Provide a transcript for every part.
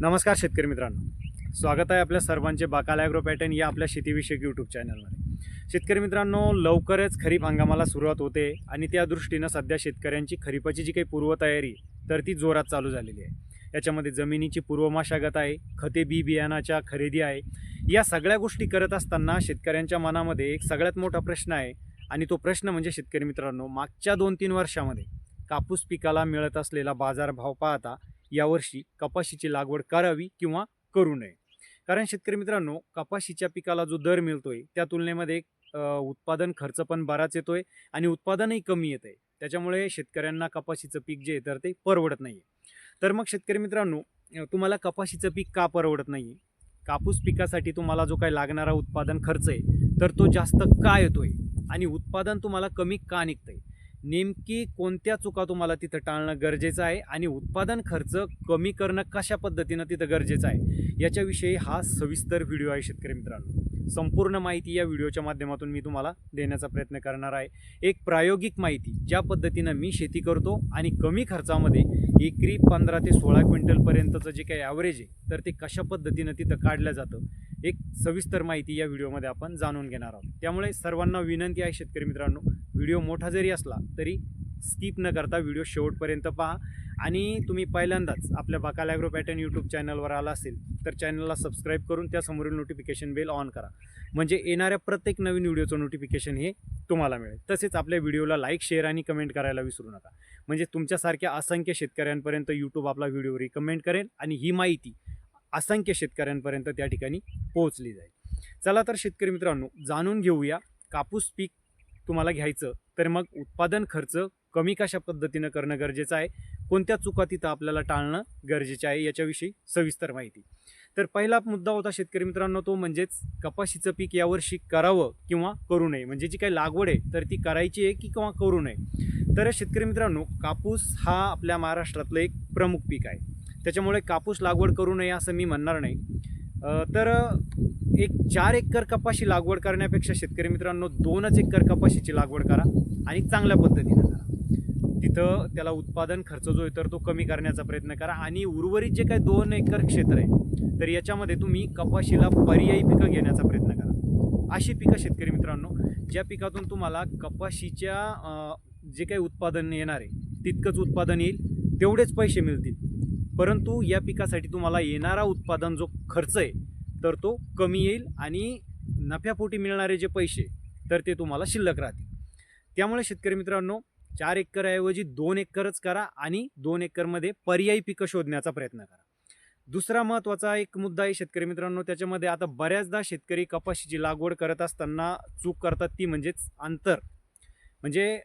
नमस्कार शेतकरी मित्रांनो. स्वागत आहे आपल्या सर्वांचे बाकाल ॲग्रो पॅटर्न या आपल्या शेतीविषयक यूट्यूब चॅनलमध्ये शेतकरी मित्रांनो लवकरच खरीप हंगामाला सुरुवात होते आणि त्या दृष्टीनं सध्या शेतकऱ्यांची खरीपाची जी काही पूर्वतयारी तर ती जोरात चालू झालेली आहे. याच्यामध्ये जमिनीची पूर्वमाशागत आहे खते बी बियाणाच्या खरेदी आहे. या सगळ्या गोष्टी करत असताना शेतकऱ्यांच्या मनामध्ये एक सगळ्यात मोठा प्रश्न आहे आणि तो प्रश्न म्हणजे शेतकरी मित्रांनो मागच्या दोन तीन वर्षामध्ये कापूस पिकाला मिळत असलेला बाजारभाव पाहता यावर्षी कपाशीची लागवड करावी किंवा करू नये. कारण शेतकरी मित्रांनो कपाशीच्या पिकाला जो दर मिळतोय त्या तुलनेमध्ये उत्पादन खर्च पण बराच येतोय आणि उत्पादनही कमी येत आहे त्याच्यामुळे शेतकऱ्यांना कपाशीचं पीक जे आहे तर ते परवडत नाही तर मग शेतकरी मित्रांनो तुम्हाला कपाशीचं पीक का परवडत नाही कापूस पिकासाठी तुम्हाला जो काही लागणारा उत्पादन खर्च आहे तर तो जास्त का येतोय? आणि उत्पादन तुम्हाला कमी का निघतंय? नेमकी कोणत्या चुका तुम्हाला तिथं टाळणं गरजेचं आहे आणि उत्पादन खर्च कमी करणं कशा पद्धतीनं तिथं गरजेचं आहे? याच्याविषयी हा सविस्तर व्हिडिओ आहे शेतकरी मित्रांनो. संपूर्ण माहिती या व्हिडिओच्या माध्यमातून मी तुम्हाला देण्याचा प्रयत्न करणार आहे. एक प्रायोगिक माहिती ज्या पद्धतीनं मी शेती करतो आणि कमी खर्चामध्ये एकरी पंधरा ते सोळा क्विंटलपर्यंतचं जे काही ॲव्हरेज आहे तर ते कशा पद्धतीनं तिथं काढलं जातं एक सविस्तर माहिती या व्हिडिओमध्ये आपण जाणून घेणार आहोत. त्यामुळे सर्वांना विनंती आहे शेतकरी मित्रांनो व्हिडिओ मोठा जरी असला तरी स्किप न करता व्हिडिओ शेवटपर्यंत पहा. आणि तुम्ही पहिल्यांदाच आपल्या बकाल ॲग्रो पॅटर्न यूट्यूब चॅनलवर आला असेल तर चॅनलला सबस्क्राईब करून त्यासमोरील नोटिफिकेशन बेल ऑन करा. म्हणजे येणाऱ्या प्रत्येक नवीन व्हिडिओचं नोटिफिकेशन हे तुम्हाला मिळेल. तसेच आपल्या व्हिडिओला लाईक शेअर आणि कमेंट करायला विसरू नका. म्हणजे तुमच्यासारख्या असंख्य शेतकऱ्यांपर्यंत यूट्यूब आपला व्हिडिओ रिकमेंड करेल आणि ही माहिती असंख्य शेतकऱ्यांपर्यंत त्या ठिकाणी पोहोचली जाईल. चला तर शेतकरी मित्रांनो जाणून घेऊया कापूस पीक तुम्हाला घ्यायचं तर मग उत्पादन खर्च कमी कशा पद्धतीनं करणं गरजेचं आहे? कोणत्या चुका तिथं आपल्याला टाळणं गरजेचं आहे? याच्याविषयी सविस्तर माहिती. तर पहिला मुद्दा होता शेतकरी मित्रांनो तो म्हणजेच कपाशीचं पीक यावर्षी करावं किंवा करू नये. म्हणजे जी काही लागवड आहे तर ती करायची आहे की किंवा करू नये? तर शेतकरी मित्रांनो कापूस हा आपल्या महाराष्ट्रातलं एक प्रमुख पीक आहे. त्याच्यामुळे कापूस लागवड करू नये असं मी म्हणणार नाही. तर एक चार एकर कपाशी लागवड करण्यापेक्षा शेतकरी मित्रांनो दोनच एकर कपाशीची लागवड करा आणि चांगल्या पद्धतीनं करा. तिथं त्याला उत्पादन खर्च जो आहे तर तो कमी करण्याचा प्रयत्न करा. आणि उर्वरित जे काही दोन एकर क्षेत्र आहे तर याच्यामध्ये तुम्ही कपाशीला पर्यायी पिकं घेण्याचा प्रयत्न करा. अशी पिकं शेतकरी मित्रांनो ज्या पिकातून तुम्हाला कपाशीच्या जे काही उत्पादन येणार आहे तितकंच उत्पादन येईल तेवढेच पैसे मिळतील. परंतु या पिकासाठी तुम्हाला येणारा उत्पादन जो खर्च आहे तर तो कमी येईल आणि नफ्यापोटी मिळणारे जे पैसे तर ते तुम्हाला शिल्लक राहतील. त्यामुळे शेतकरी मित्रांनो चार एकरऐवजी दोन एकरच करा आणि दोन एकरमध्ये पर्यायी पिकं शोधण्याचा प्रयत्न करा. दुसरा महत्त्वाचा एक मुद्दा आहे शेतकरी मित्रांनो त्याच्यामध्ये आता बऱ्याचदा शेतकरी कपाशीची लागवड करत असताना चूक करतात ती म्हणजेच अंतर. म्हणजे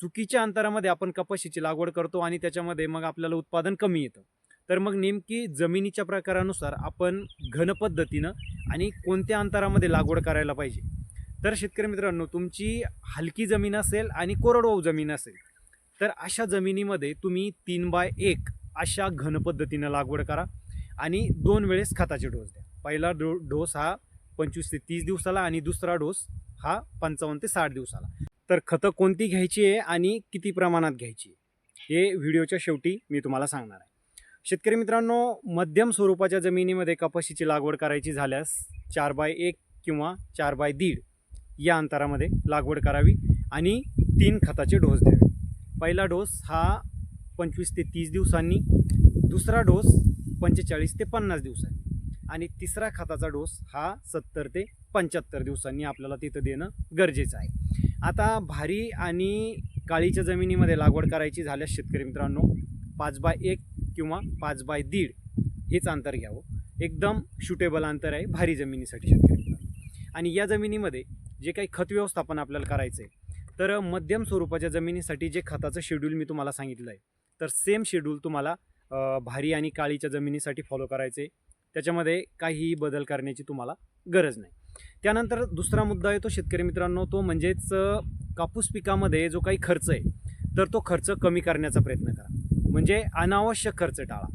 चुकीच्या अंतरामध्ये आपण कपाशीची लागवड करतो आणि त्याच्यामध्ये मग आपल्याला उत्पादन कमी येतं. तर मग नेमकी जमिनीच्या प्रकारानुसार आपण घन पद्धतीनं आणि कोणत्या अंतरामध्ये लागवड करायला पाहिजे? तर शेतकरी मित्रांनो तुमची हलकी जमीन असेल आणि कोरडवाहू जमीन असेल तर अशा जमिनीमध्ये तुम्ही तीन बाय एक अशा घन पद्धतीनं लागवड करा आणि दोन वेळेस खताचे डोस द्या. पहिला डो डोस हा पंचवीस ते तीस दिवसाला आणि दुसरा डोस हा पंचावन्न ते साठ दिवसाला. तर खतं कोणती घ्यायची आहे आणि किती प्रमाणात घ्यायची आहे? हे व्हिडिओच्या शेवटी मी तुम्हाला सांगणार आहे. शेतकरी मित्रांनो मध्यम स्वरूपाच्या जमिनीमध्ये कपाशीची लागवड करायची झाल्यास चार बाय एक किंवा चार बाय दीड या अंतरामध्ये लागवड करावी आणि तीन खताचे डोस द्यावे. पहिला डोस हा पंचवीस ते तीस दिवसांनी दुसरा डोस पंचेचाळीस ते पन्नास दिवसांनी आणि तिसरा खताचा डोस हा सत्तर ते पंच्याहत्तर दिवसांनी आपल्याला तिथं देणं गरजेचं आहे. आता भारी आणि काळीच्या जमिनीमध्ये लागवड करायची झाल्यास शेतकरी मित्रांनो पाच बाय एक किंवा पाच बाय दीड हेच अंतर घ्यावं. एकदम शुटेबल अंतर आहे भारी जमिनीसाठी शेतकरी मित्रांनो. आणि या जमिनीमध्ये जे काही खत व्यवस्थापन आपल्याला करायचं आहे तर मध्यम स्वरूपाच्या जमिनीसाठी जे खताचं शेड्यूल मी तुम्हाला सांगितलं आहे तर सेम शेड्यूल तुम्हाला भारी आणि काळीच्या जमिनीसाठी फॉलो करायचे त्याच्यामध्ये काहीही बदल करण्याची तुम्हाला गरज नाही. त्यानंतर दुसरा मुद्दा येतो शेतकरी मित्रांनो तो म्हणजेच कापूस पिकामध्ये जो काही खर्च आहे तर तो खर्च कमी करण्याचा प्रयत्न करा. म्हणजे अनावश्यक खर्च टाळा.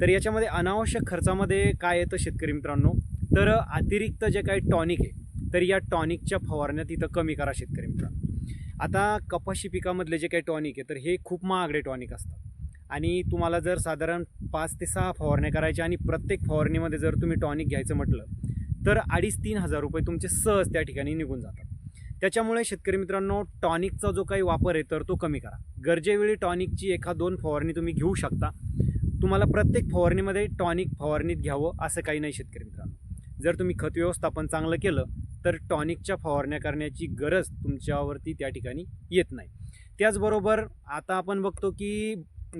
तर याच्यामध्ये अनावश्यक खर्चामध्ये काय येतं शेतकरी मित्रांनो तर अतिरिक्त जे काही टॉनिक आहे तर या टॉनिकच्या फवारण्या तिथं कमी करा शेतकरी मित्रांनो. आता कपाशी पिकामधले जे काही टॉनिक आहे तर हे खूप महागडे टॉनिक असतात. आणि तुम्हाला जर साधारण पाच ते सहा फवारण्या करायच्या आणि प्रत्येक फवारणीमध्ये जर तुम्ही टॉनिक घ्यायचं म्हटलं तर अडीच तीन हजार रुपये तुमचे सहज त्या ठिकाणी निघून जातात. त्याच्यामुळे शेतकरी मित्रांनो टॉनिकचा जो काही वापर आहे तर तो कमी करा. गरजेवेळी टॉनिकची एका दोन फवारणी तुम्ही घेऊ शकता. तुम्हाला प्रत्येक फवारणीमध्ये टॉनिक फवारणीत घ्यावं असं काही नाही शेतकरी मित्रांनो. जर तुम्ही खत व्यवस्थापन चांगलं केलं तर टॉनिकच्या फवारण्या करण्याची गरज तुमच्यावरती त्या ठिकाणी येत नाही. त्याचबरोबर आता आपण बघतो की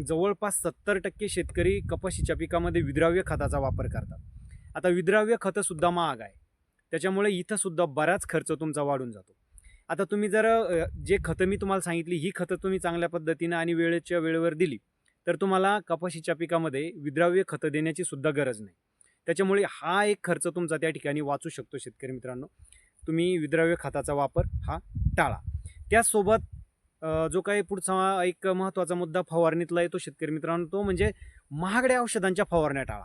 जवळपास सत्तर टक्के शेतकरी कपाशीच्या पिकामध्ये विद्राव्य खताचा वापर करतात. आता विद्राव्य खतंसुद्धा महाग आहे. त्याच्यामुळे इथंसुद्धा बराच खर्च तुमचा वाढून जातो. आता तुम्ही जर जे खतं मी तुम्हाला सांगितली ही खतं तुम्ही चांगल्या पद्धतीनं आणि वेळेच्या वेळेवर दिली तर तुम्हाला कपाशीच्या पिकामध्ये विद्राव्य खतं देण्याची सुद्धा गरज नाही. त्याच्यामुळे हा एक खर्च तुमचा त्या ठिकाणी वाचू शकतो शेतकरी मित्रांनो. तुम्ही विद्राव्य खताचा वापर हा टाळा. त्यासोबत जो काही पुढचा एक महत्त्वाचा मुद्दा फवारणीतला येतो शेतकरी मित्रांनो तो म्हणजे महागड्या औषधांच्या फवारण्या टाळा.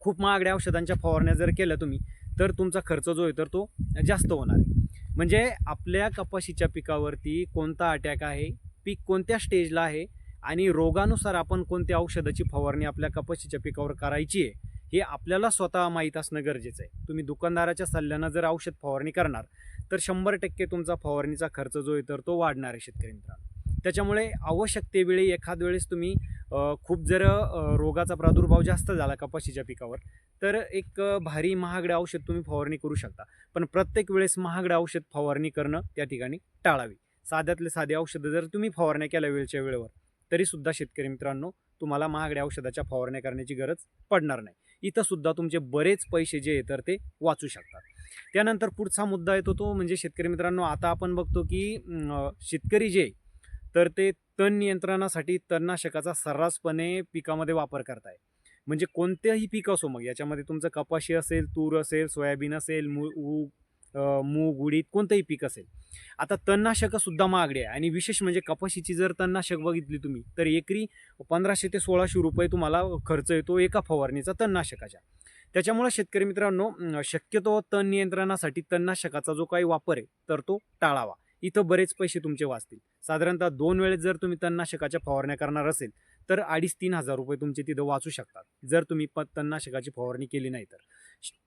खूप महागड्या औषधांच्या फवारण्या जर केल्या तुम्ही तर तुमचा खर्च जो आहे तर तो जास्त होणार आहे. म्हणजे आपल्या कपाशीच्या पिकावरती कोणता अटॅक आहे पीक कोणत्या स्टेजला आहे आणि रोगानुसार आपण कोणत्या औषधाची फवारणी आपल्या कपाशीच्या पिकावर करायची आहे हे आपल्याला स्वतः माहीत असणं गरजेचं आहे. तुम्ही दुकानदाराच्या सल्ल्यानं जर औषध फवारणी करणार तर शंभर टक्के तुमचा फवारणीचा खर्च जो आहे तर तो वाढणार आहे शेतकरी मित्रांनो. त्याच्यामुळे आवश्यकतेवेळी एखाद वेळेस तुम्ही खूप जर रोगाचा प्रादुर्भाव जास्त झाला कपाशीच्या पिकावर तर एक भारी महागडे औषध तुम्ही फवारणी करू शकता. पण प्रत्येक वेळेस महागडे औषध फवारणी करणं त्या ठिकाणी टाळावी. साध्यातले साधे औषधं जर तुम्ही फवारण्या केल्या वेळच्या वेळेवर तरीसुद्धा शेतकरी मित्रांनो तुम्हाला महागड्या औषधाच्या फवारण्या करण्याची गरज पडणार नाही. इथंसुद्धा तुमचे बरेच पैसे जे आहे तर ते वाचू शकतात. त्यानंतर पुढचा मुद्दा येतो तो म्हणजे शेतकरी मित्रांनो आता आपण बघतो की शेतकरी जे आहे, तर ते तण नियंत्रणासाठी तणनाशकाचा सर्रासपणे पिकामध्ये वापर करताय. म्हणजे कोणतेही पीक असो मग याच्यामध्ये तुमचं कपाशी असेल तूर असेल सोयाबीन असेल मू ऊग मूग उडीद कोणतंही पीक असेल आता तणनाशकं सुद्धा महागडी आहे. आणि विशेष म्हणजे कपाशीची जर तणनाशक बघितली तुम्ही तर एकरी पंधराशे ते सोळाशे रुपये तुम्हाला खर्च येतो एका फवारणीचा तणनाशकाच्या. त्याच्यामुळे शेतकरी मित्रांनो शक्यतो तण नियंत्रणासाठी तणनाशकाचा जो काही वापर आहे तर तो टाळावा. इथं बरेच पैसे तुमचे वाचतील. साधारणतः दोन वेळेस जर तुम्ही तणनाशकाच्या फवारण्या करणार असेल तर अडीच तीन हजार रुपये तुमचे तिथं वाचू शकतात. जर तुम्ही प तणनाशकाची फवारणी केली नाही तर.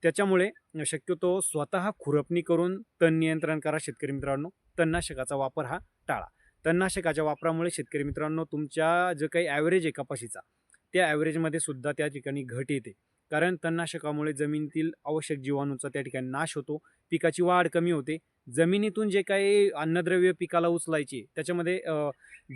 त्याच्यामुळे शक्यतो स्वतः खुरपणी करून तण नियंत्रण करा शेतकरी मित्रांनो. तणनाशकाचा वापर हा टाळा. तणनाशकाच्या वापरामुळे शेतकरी मित्रांनो तुमच्या जो काही ॲव्हरेज आहे कपाशीचा त्या ॲव्हरेजमध्ये सुद्धा त्या ठिकाणी घट येते. कारण तणनाशकामुळे जमिनीतील आवश्यक जीवाणूचा त्या ठिकाणी नाश होतो पिकाची वाढ कमी होते. जमिनीतून जे काही अन्नद्रव्य पिकाला उचलायची त्याच्यामध्ये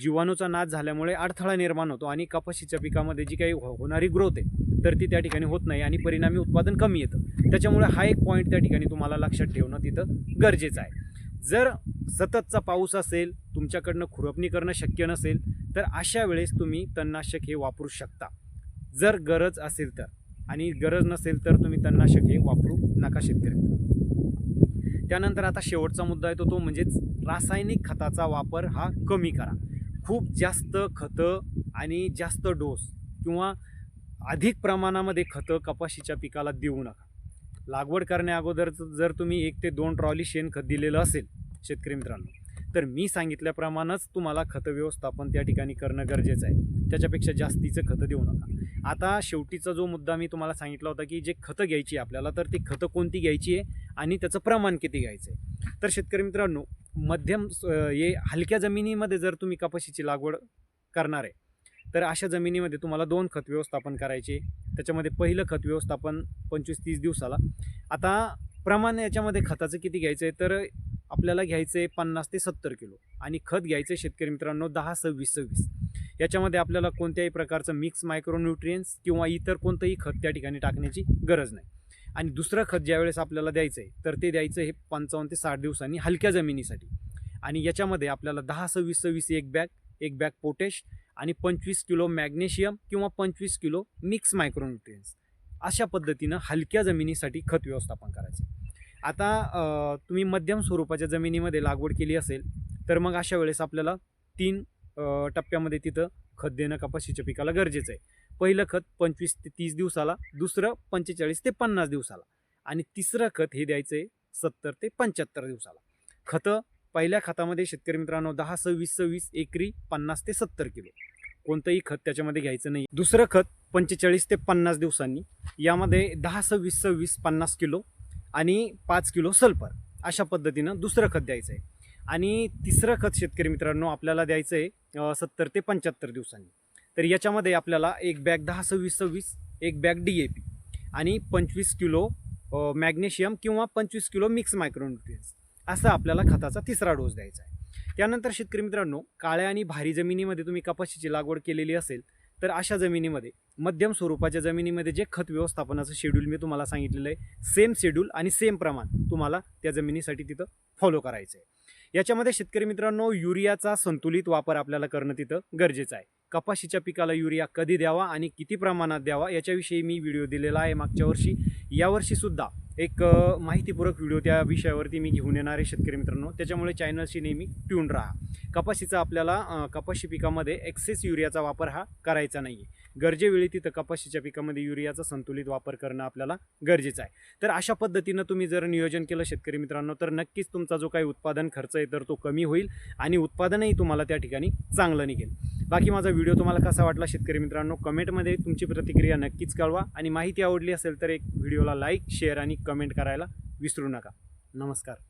जीवाणूचा नाश झाल्यामुळे अडथळा निर्माण होतो आणि कपाशीच्या पिकामध्ये जी काही हो- होणारी ग्रोथ आहे तर ती त्या ठिकाणी होत नाही आणि परिणामी उत्पादन कमी येतं. त्याच्यामुळे हा एक पॉईंट त्या ठिकाणी तुम्हाला लक्षात ठेवणं तिथं गरजेचं आहे. जर सततचा पाऊस असेल तुमच्याकडनं खुरपणी करणं शक्य नसेल तर अशा वेळेस तुम्ही तणनाशक हे वापरू शकता. जर गरज असेल तर. आणि गरज नसेल तर तुम्ही तणनाशक हे वापरू नका शेतकरी त्यानंतर आता शेवटचा मुद्दा येतो तो म्हणजेच रासायनिक खताचा वापर हा कमी करा. खूप जास्त खतं आणि जास्त डोस किंवा अधिक प्रमाणामध्ये खतं कपाशीच्या पिकाला देऊ नका. लागवड करण्याअगोदर जर तुम्ही एक ते दोन ट्रॉली शेणखत दिलेलं असेल शेतकरी मित्रांनो तर मी सांगितल्याप्रमाणेच तुम्हाला खतं व्यवस्थापन त्या ठिकाणी करणं गरजेचं आहे. त्याच्यापेक्षा जास्तीचं खतं देऊ नका. आता शेवटीचा जो मुद्दा मी तुम्हाला सांगितला होता की जे खतं घ्यायची आहे आपल्याला तर ती खतं कोणती घ्यायची आहे आणि त्याचं प्रमाण किती घ्यायचं आहे तर शेतकरी मित्रांनो मध्यम हे हलक्या जमिनीमध्ये जर तुम्ही कपाशीची लागवड करणार आहे तर अशा जमिनीमध्ये तुम्हाला दोन खत व्यवस्थापन करायचे. त्याच्यामध्ये पहिलं खत व्यवस्थापन पंचवीस तीस दिवसाला. आता प्रमाण याच्यामध्ये खताचं किती घ्यायचं आहे? तर आपल्याला घ्यायचं आहे पन्नास ते सत्तर किलो आणि खत घ्यायचं आहे शेतकरी मित्रांनो दहा सव्वीस सव्वीस. याच्यामध्ये आपल्याला कोणत्याही प्रकारचं मिक्स मायक्रोन्युट्रियन्स किंवा इतर कोणतंही खत त्या ठिकाणी टाकण्याची गरज नाही. आणि दुसरं खत ज्यावेळेस आपल्याला द्यायचं आहे तर ते द्यायचं हे पंचावन्न ते साठ दिवसांनी हलक्या जमिनीसाठी. आणि याच्यामध्ये आपल्याला दहा सव्वीस सव्वीस एक बॅग एक बॅग पोटॅश आणि पंचवीस किलो मॅग्नेशियम किंवा पंचवीस किलो मिक्स मायक्रोन्युट्रियन्स अशा पद्धतीनं हलक्या जमिनीसाठी खत व्यवस्थापन करायचं. आता तुम्ही मध्यम स्वरूपाच्या जमिनीमध्ये लागवड केली असेल तर मग अशा वेळेस आपल्याला तीन टप्प्यामध्ये तिथं खत देणं कपाशीच्या पिकाला गरजेचं आहे. पहिलं खत पंचवीस ते तीस दिवसाला दुसरं पंचेचाळीस ते पन्नास दिवसाला आणि तिसरं खत हे द्यायचं आहे सत्तर ते पंच्याहत्तर दिवसाला. खतं पहिल्या खतामध्ये शेतकरी मित्रांनो दहा सव्वीस सव्वीस एकरी पन्नास ते सत्तर किलो. कोणतंही खत त्याच्यामध्ये घ्यायचं नाही. दुसरं खत पंचेचाळीस ते पन्नास दिवसांनी. यामध्ये दहा सव्वीस सव्वीस पन्नास किलो आणि पाच किलो सल्फर अशा पद्धतीनं दुसरं खत द्यायचं आहे आणि तिसरं खत शेतकरी मित्रांनो आपल्याला द्यायचं आहे सत्तर ते पंच्याहत्तर दिवसांनी. तर याच्यामध्ये आपल्याला एक बॅग दहा सव्वीस सव्वीस एक बॅग डी ए पी आणि पंचवीस किलो मॅग्नेशियम किंवा पंचवीस किलो मिक्स मायक्रोन्युट्रियन्स असा आपल्याला खताचा तिसरा डोस द्यायचा आहे. त्यानंतर शेतकरी मित्रांनो काळ्या आणि भारी जमिनीमध्ये तुम्ही कपाशीची लागवड केलेली असेल तर अशा जमिनीमध्ये मध्यम स्वरूपाच्या जमिनीमध्ये जे खत व्यवस्थापनाचं शेड्यूल मी तुम्हाला सांगितलेलं आहे सेम शेड्यूल आणि सेम प्रमाण तुम्हाला त्या जमिनीसाठी तिथं फॉलो करायचं आहे. याच्यामध्ये शेतकरी मित्रांनो युरियाचा संतुलित वापर आपल्याला करणं तिथं गरजेचं आहे. कपाशीच्या पिकाला युरिया कधी द्यावा आणि किती प्रमाणात द्यावा याच्याविषयी मी व्हिडिओ दिलेला आहे मागच्या वर्षी. यावर्षीसुद्धा एक माहितीपूरक व्हिडिओ त्या विषयावरती मी घेऊन येणार आहे शेतकरी मित्रांनो. त्याच्यामुळे चॅनलशी नेहमी ट्यून राहा. कपाशीचा आपल्याला कपाशी पिकामध्ये एक्सेस युरियाचा वापर हा करायचा नाही आहे गरजेवेळी तिथं कपाशीच्या पिकामध्ये युरियाचा संतुलित वापर करणं आपल्याला गरजेचं आहे. तर अशा पद्धतीनं तुम्ही जर नियोजन केलं शेतकरी मित्रांनो तर नक्कीच तुमचा जो काही उत्पादन खर्च आहे तर तो कमी होईल आणि उत्पादनही तुम्हाला त्या ठिकाणी चांगलं निघेल. बाकी माझा व्हिडिओ तुम्हाला कसा वाटला शेतकरी मित्रांनो? कमेंटमध्ये तुमची प्रतिक्रिया नक्कीच कळवा. आणि माहिती आवडली असेल तर एक व्हिडिओला लाईक शेअर आणि कमेंट करायला विसरू नका. नमस्कार.